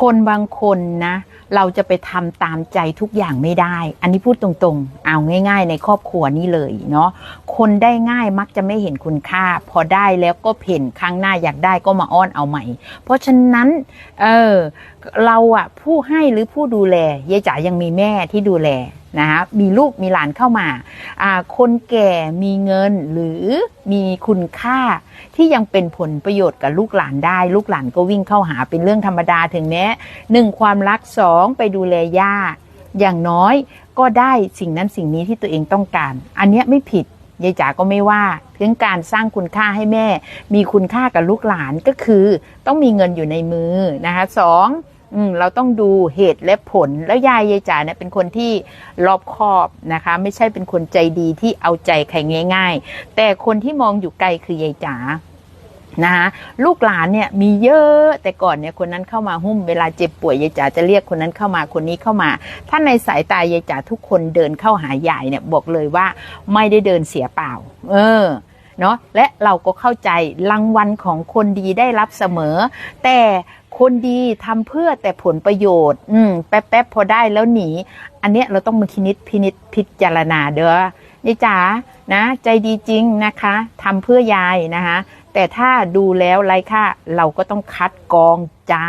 คนบางคนนะ เราจะไปทำตามใจทุกอย่างไม่ได้ อันนี้พูดตรงๆ เอาง่าย ๆ ในครอบครัวนี่เลยเนาะคนได้ง่ายมักจะไม่เห็นคุณค่า พอได้แล้วก็เพ่นครั้งหน้าอยากได้ก็มาอ้อนเอาใหม่ เพราะฉะนั้นเออเราอะผู้ให้หรือผู้ดูแลยายจ๋ายังมีแม่ที่ดูแล นะคะมีลูกมีหลานเข้ามา คนแก่มีเงินหรือมีคุณค่าที่ยังเป็นผลประโยชน์กับลูกหลานได้ ลูกหลานก็วิ่งเข้าหาเป็นเรื่องธรรมดาถึงแม้หนึ่งความรักสองไปดูแลย่าอย่างน้อยก็ได้สิ่งนั้นสิ่งนี้ที่ตัวเองต้องการ อันนี้ไม่ผิดยายจ๋าก็ไม่ว่าเรื่องการสร้างคุณค่าให้แม่ มีคุณค่ากับลูกหลานก็คือ ต้องมีเงินอยู่ในมือนะคะสอง อืมเราต้องดูเหตุและผลแล้วยายยายจ๋าเนี่ยเป็นคนที่รอบคอบนะคะ ไม่ใช่เป็นคนใจดีที่เอาใจใครง่าย ๆ แต่คนที่มองอยู่ไกลคือยายจ๋านะคะลูกหลานเนี่ยมีเยอะแต่ก่อนเนี่ยคนนั้นเข้ามาหุ้มเวลาเจ็บป่วยยายจ๋าจะเรียกคนนั้นเข้ามาคนนี้เข้ามา ถ้าในสายตายายจ๋าทุกคนเดินเข้าหายายเนี่ยบอกเลยว่าไม่ได้เดินเสียเปล่า เออเนาะและเราก็เข้าใจรางวัลของคนดีได้รับเสมอ แต่ คนดีทำเพื่อแต่ผลประโยชน์ อืมแป๊บๆพอได้แล้วหนี อันเนี้ยเราต้องมาคินิดพินิษพิจารณาเด้อยายจ๋านะ ใจดีจริงนะคะทำเพื่อยายนะคะ แต่ถ้าดูแล้วไรค่ะ เราก็ต้องคัดกองจ้า